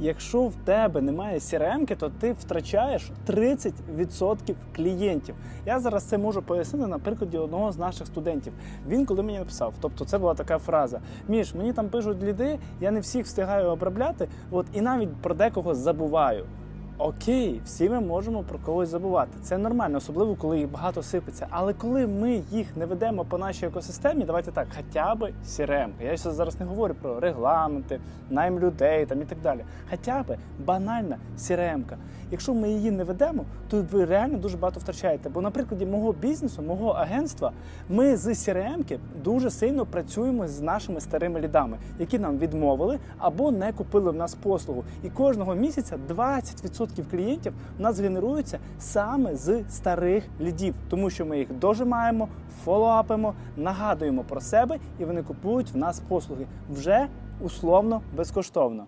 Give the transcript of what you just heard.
Якщо в тебе немає CRM, то ти втрачаєш 30% клієнтів. Я зараз це можу пояснити на прикладі одного з наших студентів. Він коли мені написав, тобто це була така фраза: Міш, мені там пишуть ліди, я не всіх встигаю обробляти, от і навіть про декого забуваю. Окей, всі ми можемо про когось забувати. Це нормально, особливо коли їх багато сипеться. Але коли ми їх не ведемо по нашій екосистемі, давайте так, хоча б CRM. Я зараз не говорю про регламенти, найм людей там і так далі. Хоча б банальна CRM. Якщо ми її не ведемо, то ви реально дуже багато втрачаєте. Бо на прикладі мого бізнесу, мого агентства, ми з CRM дуже сильно працюємо з нашими старими лідами, які нам відмовили або не купили в нас послугу. І кожного місяця 20% клієнтів у нас генеруються саме з старих лідів, тому що ми їх дожимаємо, фолоапимо, нагадуємо про себе, і вони купують в нас послуги вже условно безкоштовно.